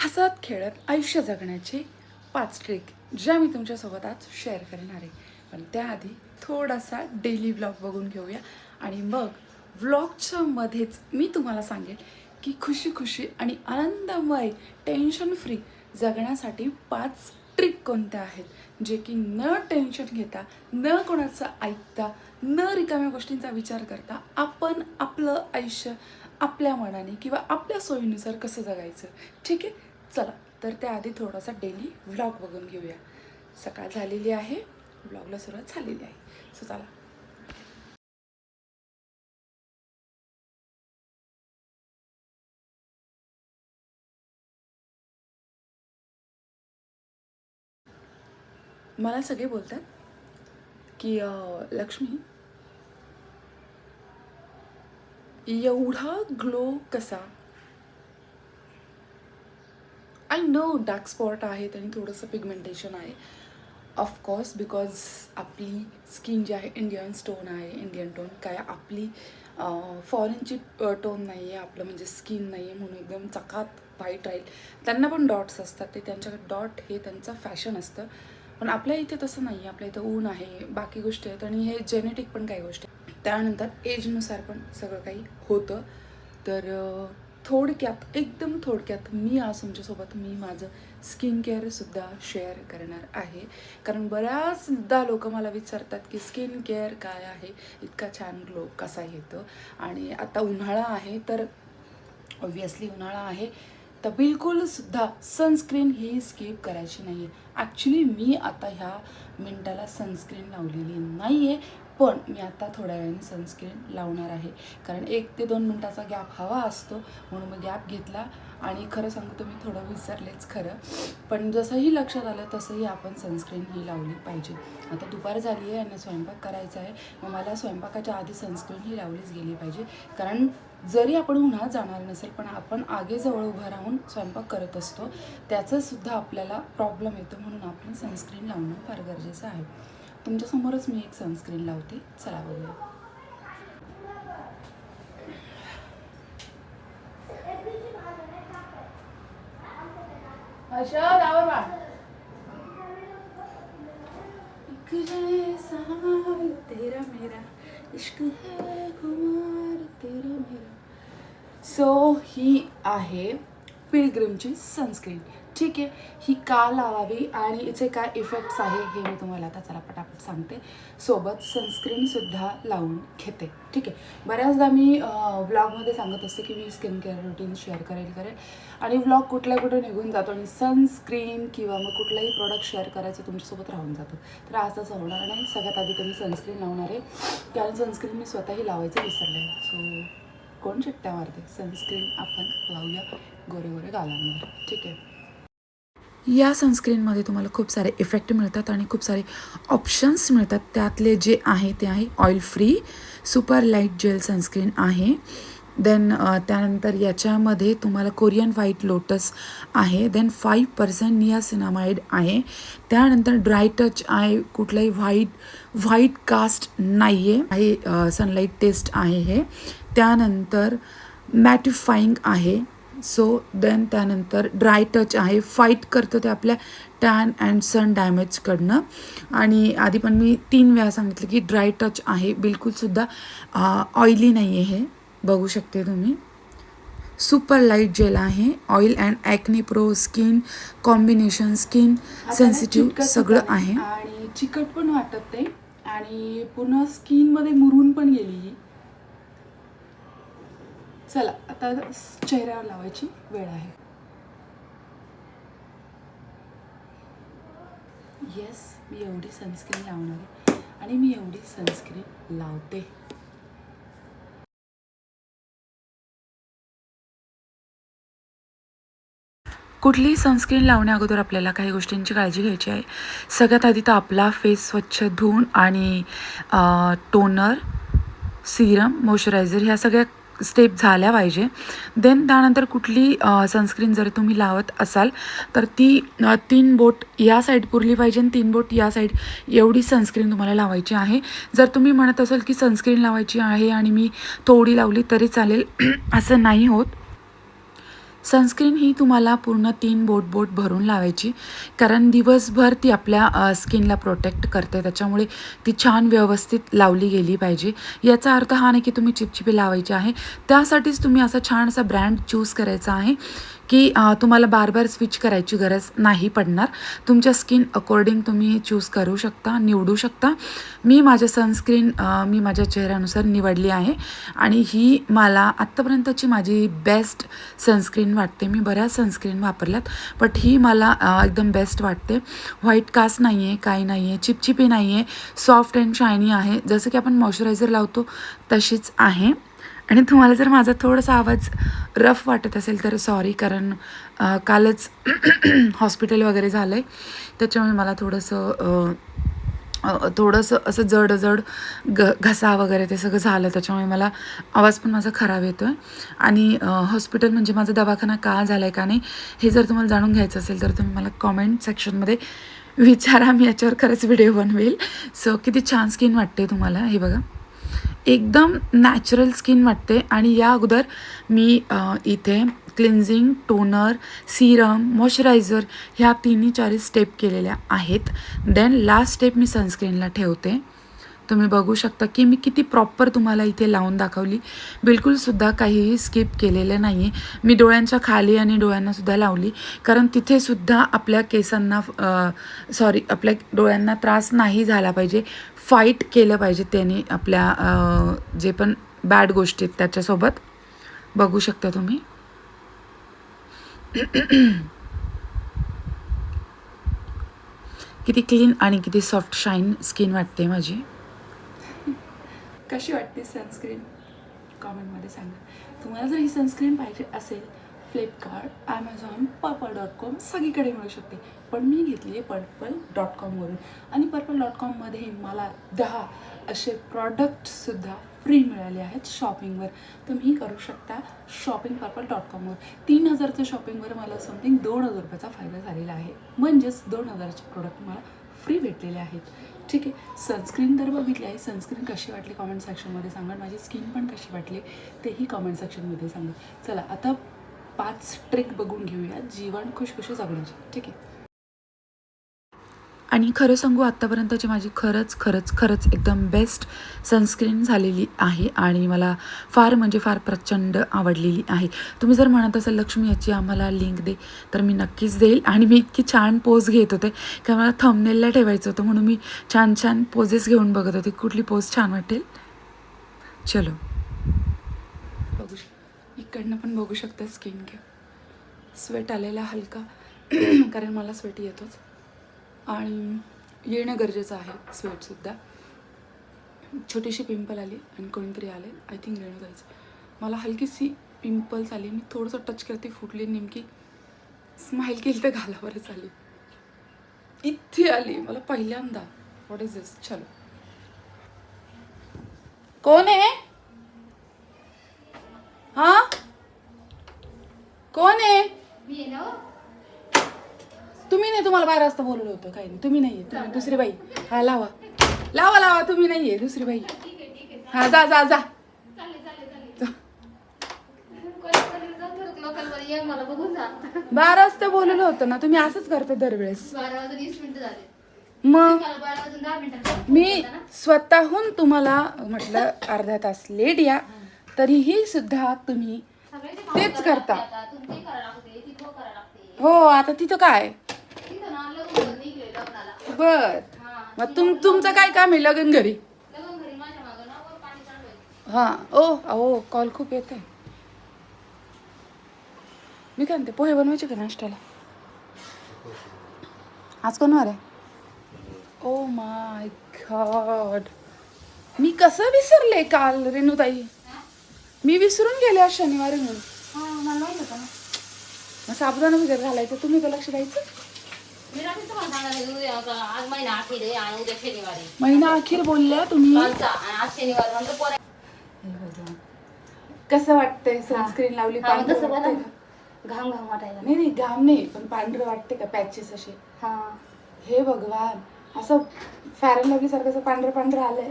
हसत खेळत आयुष्य जगण्याची पाच ट्रिक ज्या मी तुमच्यासोबत आज शेअर करणार आहे. पण त्याआधी थोडासा डेली ब्लॉग बघून घेऊया. आणि मग व्लॉगच्या मध्येच मी तुम्हाला सांगेन की खुशी खुशी आणि आनंदमय टेन्शन फ्री जगण्यासाठी पाच ट्रिक कोणत्या आहेत? जे की न टेन्शन घेता न कोणाचं ऐकता न रिकाम्या गोष्टींचा विचार करता आपण आपलं आयुष्य आपल्या मनाने किंवा आपल्या सोयीनुसार कसं जगायचं? ठीक आहे? चला तर त्याआधी थोडासा डेली व्लॉग बघून घेऊया. सकाळ झालेली आहे व्लॉगला सुरुवात झालेली आहे. सो चला. मला सगळे बोलतात की लक्ष्मी एवढा ग्लो कसा? आय नो डार्क स्पॉट आहेत आणि थोडंसं पिगमेंटेशन आहे. ऑफकोर्स बिकॉज आपली स्किन जी आहे इंडियन स्टोन आहे इंडियन टोन काय आपली फॉरेनची टोन नाही आहे आपलं म्हणजे स्किन नाही आहे म्हणून एकदम चकात व्हाईट राहील त्यांना पण डॉट्स असतात ते त्यांच्याकडे डॉट हे त्यांचं फॅशन असतं. पण आपल्या इथे तसं नाही आहे आपल्या इथं ऊन आहे बाकी गोष्टी आहेत आणि हे जेनेटिक पण काही गोष्टी आहेत. त्यानंतर एजनुसार पण सगळं काही होतं. तर थोडक्यात एकदम थोडक्यात मी आज तुमच्यासोबत मी माझं स्किन केअरसुद्धा शेअर करणार आहे. कारण बऱ्याचदा लोक मला विचारतात की स्किन केअर काय आहे? इतका छान ग्लो कसा येतो? आणि आता उन्हाळा आहे तर ऑब्वियसली उन्हाळा आहे तर बिलकुलसुद्धा सनस्क्रीन ही स्किप करायची नाही आहे ॲक्च्युली मी आता ह्या मिनटाला सनस्क्रीन लावलेली नाही आहे पण मी आता थोड्या वेळाने सनस्क्रीन लावणार आहे. कारण एक ते दोन मिनटाचा गॅप हवा असतो म्हणून मी गॅप घेतला. आणि खरं सांगतो मी थोडं विसरलेच खरं. पण जसंही लक्षात आलं तसंही आपण सनस्क्रीन ही लावली पाहिजे. आता दुपार झाली आहे आणि स्वयंपाक करायचा आहे. मग मला स्वयंपाकाच्या आधी सनस्क्रीन ही लावलीच गेली पाहिजे. कारण जरी आपण उन्हात जाणार नसेल पण आपण आगेजवळ उभं राहून स्वयंपाक करत असतो. त्याचंसुद्धा आपल्याला प्रॉब्लेम येतो म्हणून आपण सनस्क्रीन लावणं फार गरजेचं आहे. तुमच्यासमोरच मी एक सनस्क्रीन लावते. चला बघूया. आवर तेरा मेरा. इश्क है खुमार तेरा मेरा. सो ही आहे पिलग्रिमची सनस्क्रीन. ठीक आहे ही का लावावी आणि हिचे काय इफेक्ट्स आहे हे मी तुम्हाला आता चला पटापट सांगते. सोबत सनस्क्रीनसुद्धा लावून घेते. ठीक आहे बऱ्याचदा मी ब्लॉगमध्ये सांगत असते की मी स्किन केअर रुटीन शेअर करेल करेल. आणि ब्लॉग कुठल्या कुठे निघून जातो आणि सनस्क्रीन किंवा मग कुठलाही प्रोडक्ट शेअर करायचं तुमच्यासोबत राहून जातो. तर आज तसं होणार नाही. सगळ्यात आधी तुम्ही सनस्क्रीन लावणार आहे. कारण सनस्क्रीन मी स्वतःही लावायचं विसरले. सो कोण शिट्ट्या मारते? सनस्क्रीन आपण लावूया गोरे गोरे गालांवर. ठीक आहे? या सनस्क्रीनमध्ये तुम्हाला खूप सारे इफेक्ट मिळतात आणि खूप सारे ऑप्शन्स मिळतात. त्यातले जे आहे ते आहे oil free super light gel sunscreen आहे. देन uh, त्यानंतर याच्यामध्ये तुम्हाला कोरियन व्हाईट लोटस आहे. देन फाईव्ह पर्सेंट नियासिनामाइड आहे. त्यानंतर ड्राय टच आहे. कुठलाही व्हाईट व्हाईट कास्ट नाही आहे आहे सनलाईट टेस्ट आहे हे. त्यानंतर मॅटिफाईंग आहे. सो देन त्यानंतर ड्राय टच आहे. फाईट करतं ते आपल्या टॅन अँड सन डॅमेजकडनं आणि आधी पण मी तीन वेळा सांगितलं की ड्राय टच आहे. बिलकुलसुद्धा ऑइली नाही आहे हे. बघू शकते तुम्ही. सुपर लाइट जेल आहे. Oil and acne prone skin combination skin sensitive सगळं आहे आणि चिकट पण वाटत नाही. आणि पूर्ण स्किनमध्ये मुरून पण गेली चला आता चेहऱ्यावर लावायची वेळ आहे. येस मी एवढी सनस्क्रीन लावणार आहे. आणि मी एवढी सनस्क्रीन लावते. कुठलीही सनस्क्रीन लावण्या अगोदर आपल्याला काही गोष्टींची काळजी घ्यायची आहे. सगळ्यात आधी तर आपला फेस स्वच्छ धुवून आणि टोनर सिरम मॉइश्चरायझर ह्या सगळ्या स्टेप झाल्या पाहिजे. देन त्यानंतर कुठली सनस्क्रीन जर तुम्ही लावत असाल तर ती तीन बोट या साईड पुरली पाहिजे आणि तीन बोट या साईड एवढी सनस्क्रीन तुम्हाला लावायची आहे. जर तुम्ही म्हणत असाल की सनस्क्रीन लावायची आहे आणि मी थोडी लावली तरी चालेल. असं नाही होत. सनस्क्रीन ही तुम्हाला पूर्ण तीन बोट बोट भरून लावायची. कारण दिवसभर ती आपल्या स्किनला प्रोटेक्ट करते. त्याच्यामुळे ती छान व्यवस्थित लावली गेली पाहिजे. याचा अर्थ हा नाही की तुम्ही चिपचिपी लावायची आहे. त्यासाठीच तुम्ही असा छान असा ब्रँड चूज करायचा आहे. की तुम्हाला बार बार स्विच करायची गरज नाही पडणार. तुमच्या स्किन अकॉर्डिंग तुम्ही चूज करू शकता निवडू शकता. मी माझ्या सनस्क्रीन मी माझ्या चेहऱ्यानुसार निवडली आहे आणि ही मला आत्तापर्यंतची माझी बेस्ट सनस्क्रीन वाटते. मी बऱ्याच सनस्क्रीन वापरल्यात बट ही मला एकदम बेस्ट वाटते. व्हाईट कास्ट नाही आहे काही नाही आहे चिपचिपी नाही आहे सॉफ्ट अँड शायनी आहे. जसं की आपण मॉइश्चरायझर लावतो तशीच आहे. आणि तुम्हाला जर माझा थोडासा आवाज रफ वाटत असेल तर सॉरी कारण कालच हॉस्पिटल वगैरे झालं आहे त्याच्यामुळे मला थोडंसं थोडंसं असं जड जड ग घसा वगैरे ते सगळं झालं. त्याच्यामुळे मला आवाज पण माझा खराब येतो आहे आणि हॉस्पिटल म्हणजे माझा दवाखाना का झाला आहे का नाही हे जर तुम्हाला जाणून घ्यायचं असेल तर तुम्ही मला कॉमेंट सेक्शनमध्ये विचारा. मी याच्यावर खरंच व्हिडिओ बनवेल. सो किती छान स्किन वाटते तुम्हाला. हे बघा. एकदम नॅचरल स्किन वाटते. आणि या अगोदर मी इथे क्लिन्झिंग टोनर सिरम मॉइश्चरायझर ह्या तिन्ही चारही स्टेप केलेल्या आहेत. देन लास्ट स्टेप मी सनस्क्रीनला ठेवते. तुम्ही बघू शकता की मी किती प्रॉपर तुम्हाला इथे लावून दाखवली. बिलकुलसुद्धा काहीही स्किप केलेलं नाही आहे मी डोळ्यांच्या खाली आणि डोळ्यांनासुद्धा लावली. कारण तिथेसुद्धा आपल्या केसांना सॉरी आपल्या डोळ्यांना त्रास नाही झाला पाहिजे. फाईट केलं पाहिजे त्याने आपल्या जे पण बॅड गोष्टी आहेत त्याच्यासोबत. बघू शकता तुम्ही. किती क्लीन आणि किती सॉफ्ट शाईन स्किन वाटते माझी. कशी वाटते सनस्क्रीन कॉमेंटमध्ये सांगा. तुम्हाला जर ही सनस्क्रीन पाहिजे असेल Flipkart Amazon Purple dot com सगळीकडे मिळू शकते. पण मी घेतली आहे पर्पल डॉट कॉमवरून आणि पर्पल डॉट कॉममध्ये मला दहा असे प्रॉडक्टसुद्धा फ्री मिळाले आहेत शॉपिंगवर तुम्ही करू शकता शॉपिंग पर्पल डॉट कॉमवर तीन हजारच्या शॉपिंगवर मला समथिंग दोन हजार रुपयाचा फायदा झालेला आहे. म्हणजेच दोन हजाराचे प्रोडक्ट मला फ्री भेटलेले आहेत. ठीक आहे? सनस्क्रीन तर बघितली आहे. सनस्क्रीन कशी वाटली? कॉमेंट सेक्शनमध्ये सांगा. माझी स्किन पण कशी वाटली? तेही कॉमेंट सेक्शनमध्ये सांगा. चला आता पाच ट्रिक बघून घेऊया. जीवन खुश जगण्याची. ठीक आहे? आणि खरं सांगू आत्तापर्यंतची माझी खरंच खरंच खरंच एकदम बेस्ट सनस्क्रीन झालेली आहे आणि मला फार म्हणजे फार प्रचंड आवडलेली आहे. तुम्ही जर म्हणत असाल लक्ष्मी याची आम्हाला लिंक दे तर मी नक्कीच देईल. आणि मी इतकी छान पोज घेत होते की मला थंबनेलला ठेवायचं होतं म्हणून मी छान छान पोजेस घेऊन बघत होते. कुठली पोज छान वाटेल? चलो. इकडनं पण बघू शकता स्किन केअर स्वेट आलेला हलका कारण मला स्वेट येतोच. आणि येणं गरजेचं आहे स्वेटसुद्धा छोटीशी पिंपल आली आणि कोणीतरी आले आय थिंक रेणू जायचं मला हलकीशी पिंपल्स आली मी थोडंसं टच करते फुटली नेमकी स्माईल केली तर घालावरच आली. इथे आली मला पहिल्यांदा. व्हॉट इज दिस चलो. कोण आहे? हां? कोण आहे? तुम्ही नाही तुम्हाला बारा वाजता बोलवलं होतं काही नाही. तुम्ही नाहीये तुम्ही दुसरी बाई. हा लावा. लावा लावा तुम्ही नाहीये दुसरी बाई. हा जा जा जा. मला बघून जा. बारा वाजता बोलवलं होतं ना तुम्ही असंच करता दरवेळेस. बारा वाजून वीस मिनिटं झाले. मग? मला बारा वाजून दहा मिनिटं मी स्वतःहून तुम्हाला म्हटलं अर्धा तास लेट या तरीही सुद्धा तुम्ही तेच करता. हो आता तिथं काय? तिथं ना लग्न निघले लग्नाला. बर. हा मग तुम तुमचं काय काम आहे लगन घरी? लग्न घरी माझ्या मागं ना वर पाणी चालू आहे. हां ओ अहो कॉल खूप येत आहे मी काय म्हणते पोहे बनवायचे का नाश्त्याला? आज कोण वार आहे? Oh my God. मी कसं विसरले काल रेणुताई? मी विसरून गेले आज शनिवारी म्हणून. हा मला माहीत होतं ना. मग साबुदाणा वगैरे घालायचं. तुम्ही तर लक्ष द्यायचं. महिना अखेर बोलल्या तुम्ही. कसं वाटतंय? सनस्क्रीन लावली पांढरं वाटतंय. का? घाम घाम वाटायला. नाही नाही घाम नाही पण पांढरं वाटते का पॅचेस असे? हा. हे भगवान असं फॅरन लवली सारखं असं पांढरं पांढरं आलंय.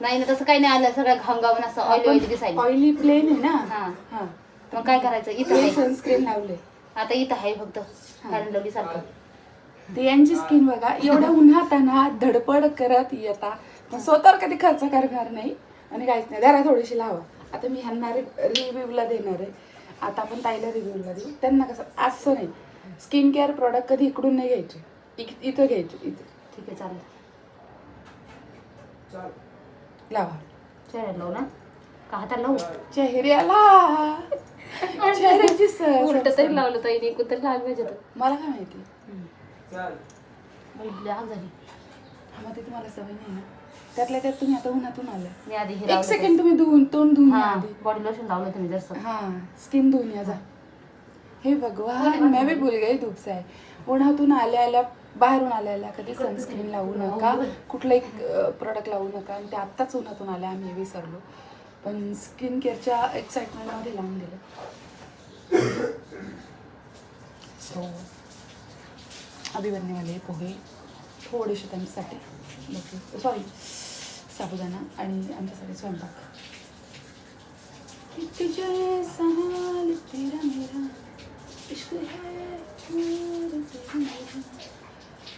नाही ना तसं काही नाही आलं. सगळं घाम घामून असं ऑइल ऑइल दिसायला. ऑइली प्लेन आहे ना? हा. हा. मग काय करायचं? इथं सनस्क्रीन लावले आता इथं आहे फक्त लवली सारखं ते यांची स्किन बघा एवढ्या उन्हात ना धडपड करत येता. स्वतःवर कधी खर्च करणार नाही. आणि काहीच नाही जरा थोडीशी लावा. आता मी ह्यांना रिव्ह्यूला देणार आहे. आता आपण ताईला रिव्ह्यूला देऊ. त्यांना कसं असं नाही. स्किन केअर प्रॉडक्ट कधी इकडून नाही घ्यायचे. इथं घ्यायचे इथं. ठीक आहे चालेल. लावा चेहऱ्यात लावू ना. का हाताला लावू? चेहऱ्याला. चेहऱ्याची उलट सर तरी लावलं ताईने एकूण तरी लावलं पाहिजे होतं. मला काय माहिती? बाई, लय आग झाली. हा मग ते तुम्हाला सवय नाही ना? त्यातल्या त्यात तुम्ही आता उन्हातून आल्या. मी आधी हे एक सेकंड तुम्ही धुवून तोंड धुवून या आधी. बॉडी लोशन लावलं तुम्ही जसं हा स्किन धुवून या जा. हे भगवान मैं भी भूल गई धूप से आहे उन्हातून आल्या आल्या बाहेरून आल्या आल्या. कधी सनस्क्रीन लावू नका. कुठलंही प्रोडक्ट लावू नका. आणि ते आत्ताच उन्हातून आल्या आम्ही विसरलो. पण स्किन केअरच्या एक्साइटमेंटमध्ये लावून दिलं. सो अभी पोहे थोडेसे त्यांच्यासाठी. सॉरी साबुदाणा आणि आमच्यासाठी स्वयंपाक. तुझे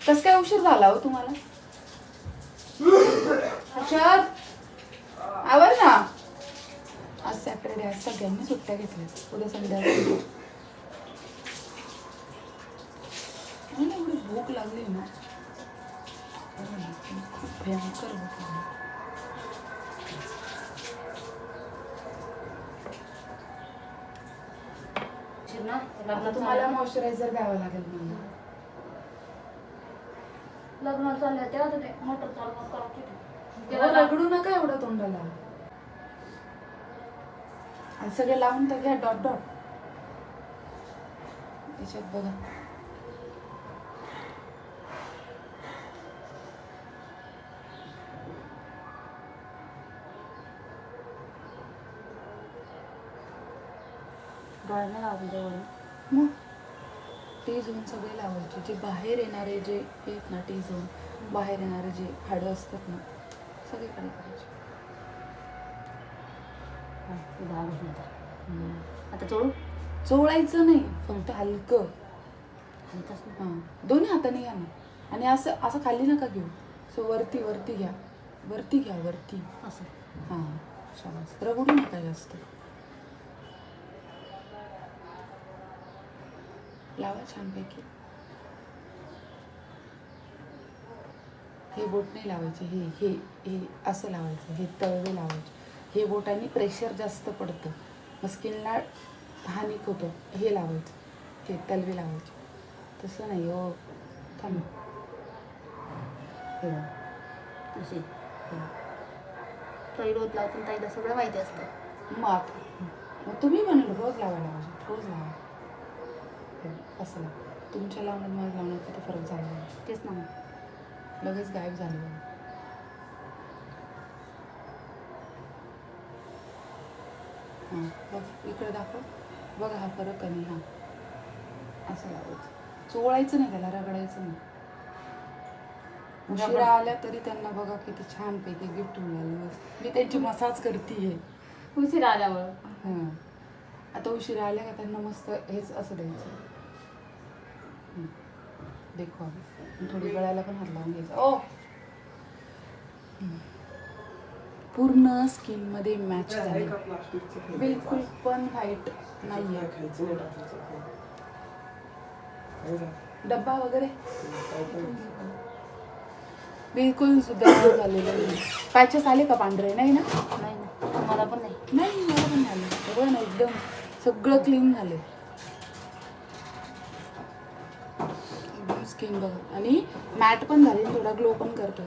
कस काय उशीर झाला हो तुम्हाला? अच्छा आवर ना. आज सॅटरडे आज सगळ्यांनी सुट्ट्या घेतल्या उद्या संध्याकाळी मला एवढी भूक लागली ना. खूप भयंकर भूक लागली. तुम्हाला मॉइश्चरायझर द्यावं लागेल मला लग्न चाललं तेव्हा मोटर चालू रगडू नका एवढं तोंडाला. आणि सगळे लावून तर घ्या डॉट डॉट. त्याच्यात बघा. डोळ्याने लावून तेवढं मग? टी झोन सगळे लावायचे. जे बाहेर येणारे जे आहेत ना टी झोन बाहेर येणारे जे हाडं असतात ना सगळीकडे करायचे. आता चोळू. चोळायचं नाही फक्त हलकं. हां दोन्ही हाताने घ्या ना. आणि असं असं खाली नका घेऊ. सो वरती वरती घ्या. वरती घ्या वरती. असं. हां शाबास. रगडू नका जास्त. लावा छानपैकी. हे बोट नाही लावायचे हे हे हे असं लावायचं हे तळवे लावायचे. हे बोटाने प्रेशर जास्त पडतं. मग स्किनला हानी होतं. हे लावायचं. हे तलवे लावायचे. तसं नाही हो. थांब. हे हे. ताई रोज लावतो ताईला सगळं माहिती असतं. मग आता. मग तुम्ही म्हणलं रोज लावायला पाहिजे. रोज लावा. असं लावा तुमच्या लावण्यात माझ्या लावण्यात किती फरक झाला. तेच ना लगेच गायब झाले हां. बघ इकडे दाखव. बघा हा फरक आणि हा. असं लावायचं चोळायचं नाही त्याला रगडायचं नाही. उशिरा. आल्या तरी त्यांना बघा किती छानपैकी गिफ्ट मिळालं मी त्यांची मसाज करते उशीर आल्यामुळं. हां. आता उशिरा आल्या का त्यांना मस्त हेच असं द्यायचं. देखो. थोडी गळ्याला पण हात लावून घ्यायचा. ओ. पूर्ण स्किनमध्ये मॅच झाले. बिलकुल पण व्हाईट नाही आहे डब्बा वगैरे? बिलकुल सुद्धा झालेलं नाही पॅचेस आले का पांढरे? नाही ना? नाही ना. मला पण नाही. नाही मला पण झालं बघा ना एकदम सगळं क्लीन झालं. एकदम स्किन बघा. आणि मॅट पण झाली थोडा ग्लो पण करतो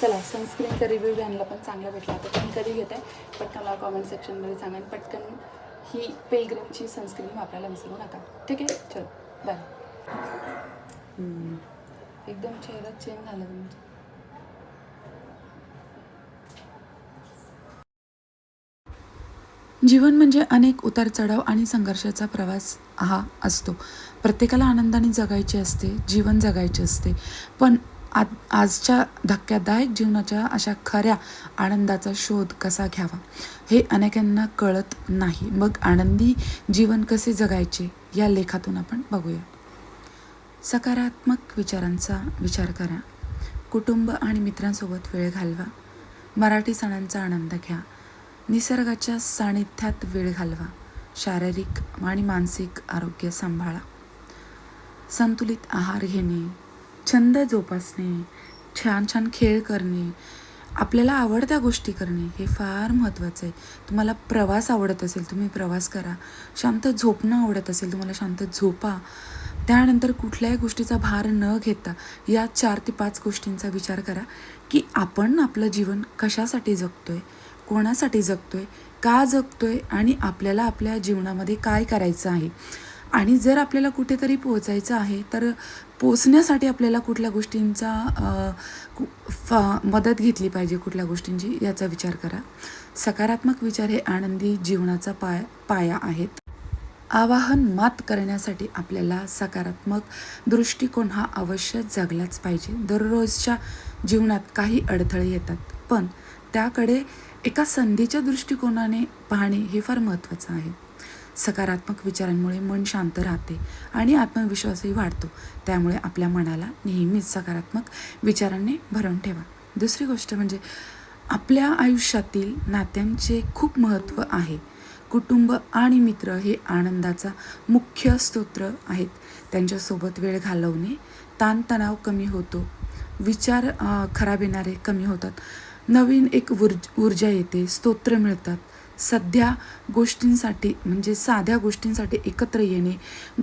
चला सनस्क्रीनचा रिव्ह्यू घ्यायला पण चांगला भेटला. आता तुम्ही कधी घेताय पटकन मला कॉमेंट सेक्शनमध्ये सांगा आणि पटकन ही पेलग्रीमची सनस्क्रीन वापरायला विसरू नका. ठीक आहे? चल बाय एकदम चेहरा चेंज झाला तुमचा. जीवन म्हणजे अनेक उतार चढाव आणि संघर्षाचा प्रवास हा असतो. प्रत्येकाला आनंदाने जगायचे असते जीवन जगायचे असते. पण आज आजच्या धक्क्यादायक जीवनाच्या अशा खऱ्या आनंदाचा शोध कसा घ्यावा हे अनेकांना कळत नाही. मग आनंदी जीवन कसे जगायचे या लेखातून आपण बघूया. सकारात्मक विचारांचा विचार करा. कुटुंब आणि मित्रांसोबत वेळ घालवा. मराठी सणांचा आनंद घ्या. निसर्गाच्या सानिध्यात वेळ घालवा. शारीरिक आणि मानसिक आरोग्य सांभाळा. संतुलित आहार घेणे छंद जोपासणे छान छान खेळ करणे आपल्याला आवडत्या गोष्टी करणे हे फार महत्त्वाचं आहे. तुम्हाला प्रवास आवडत असेल तुम्ही प्रवास करा. शांत झोपणं आवडत असेल तुम्हाला शांत झोपा. त्यानंतर कुठल्याही गोष्टीचा भार न घेता या चार ते पाच गोष्टींचा विचार करा की आपण आपलं जीवन कशासाठी जगतो आहे कोणासाठी जगतो आहे का जगतो आहे आणि आपल्याला आपल्या जीवनामध्ये काय करायचं आहे. आणि जर आपल्याला कुठेतरी पोहोचायचं आहे तर पोचण्यासाठी आपल्याला कुठल्या गोष्टींचा फा मदत घेतली पाहिजे कुठल्या गोष्टींची याचा विचार करा. सकारात्मक विचार हे आनंदी जीवनाचा पाय पाया आहेत. आवाहन मात करण्यासाठी आपल्याला सकारात्मक दृष्टिकोन हा अवश्य जगलाच पाहिजे. दररोजच्या जीवनात काही अडथळे येतात पण त्याकडे एका संधीच्या दृष्टिकोनाने पाहणे हे फार महत्त्वाचं आहे. सकारात्मक विचारांमुळे मन शांत राहते आणि आत्मविश्वासही वाढतो. त्यामुळे आपल्या मनाला नेहमीच सकारात्मक विचारांनी भरून ठेवा. दुसरी गोष्ट म्हणजे आपल्या आयुष्यातील नात्यांचे खूप महत्त्व आहे. कुटुंब आणि मित्र हे आनंदाचा मुख्य स्तोत्र आहेत. त्यांच्यासोबत वेळ घालवणे ताणतणाव कमी होतो विचार खराब येणारे कमी होतात. नवीन एक ऊर्ज ऊर्जा येते स्तोत्र मिळतात. सध्या गोष्टींसाठी म्हणजे साध्या गोष्टींसाठी एकत्र येणे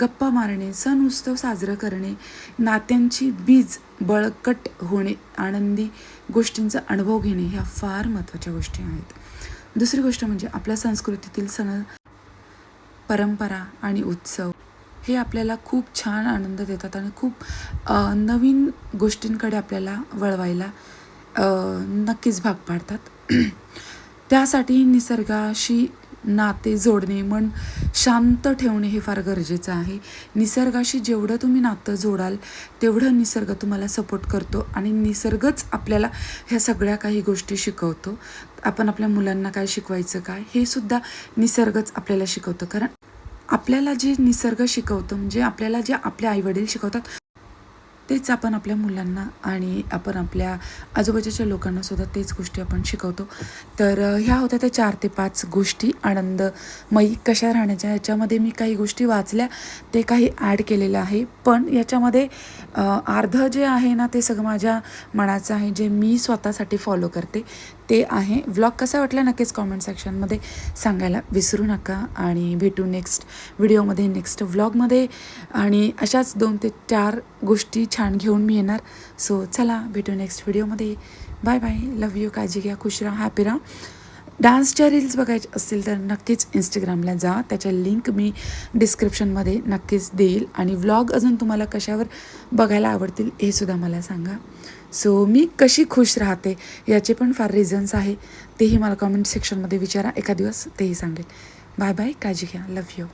गप्पा मारणे सण उत्सव साजरा करणे नात्यांची बीज बळकट होणे आनंदी गोष्टींचा अनुभव घेणे ह्या फार महत्त्वाच्या गोष्टी आहेत. दुसरी गोष्ट म्हणजे आपल्या संस्कृतीतील सण परंपरा आणि उत्सव हे आपल्याला खूप छान आनंद देतात आणि खूप नवीन गोष्टींकडे आपल्याला वळवायला नक्कीच भाग पाडतात. त्यासाठी निसर्गाशी नाते जोडणे मन शांत ठेवणे हे फार गरजेचं आहे. निसर्गाशी जेवढं तुम्ही नातं जोडाल तेवढं निसर्ग तुम्हाला सपोर्ट करतो आणि निसर्गच आपल्याला ह्या सगळ्या काही गोष्टी शिकवतो. आपण आपल्या मुलांना काय शिकवायचं काय हे सुद्धा निसर्गच आपल्याला शिकवतं. कारण आपल्याला जे निसर्ग शिकवतं म्हणजे आपल्याला जे आपले आईवडील शिकवतात तेच आपण आपल्या मुलांना आणि आपण आपल्या आजूबाजूच्या लोकांना सुद्धा तेच गोष्टी आपण शिकवतो. तर ह्या होत्या त्या चार ते पाच गोष्टी. आनंदमयी कशा राहण्याच्या याच्यामध्ये मी काही गोष्टी वाचल्या ते काही ॲड केलेलं आहे. पण याच्यामध्ये अर्ध जे आहे ना ते सगळं माझ्या मनाचं आहे जे मी स्वतःसाठी फॉलो करते. ते आहे. व्लॉग कसा वाटला नक्कीच कॉमेंट सेक्शनमध्ये सांगायला विसरू नका. आणि भेटू नेक्स्ट व्हिडिओमध्ये नेक्स्ट व्लॉगमध्ये आणि अशाच दोन ते चार गोष्टी छान घेऊन मी येणार. सो चला भेटू नेक्स्ट व्हिडिओमध्ये बाय बाय लव यू काळजी घ्या. खुश राहा. हॅपी राहा. डान्सच्या रील्स बघायचे असतील तर नक्कीच इंस्टाग्रामला जा. त्याच्या लिंक मी डिस्क्रिप्शनमध्ये नक्कीच देईल. आणि व्लॉग अजून तुम्हाला कशावर बघायला आवडतील हे सुद्धा मला सांगा. सो मी कशी खुश राहते याचे पण फार रिझन्स आहे. तेही मला कमेंट सेक्शनमध्ये विचारा. एका दिवस तेही सांगेल. बाय बाय काळजी घ्या. लव यू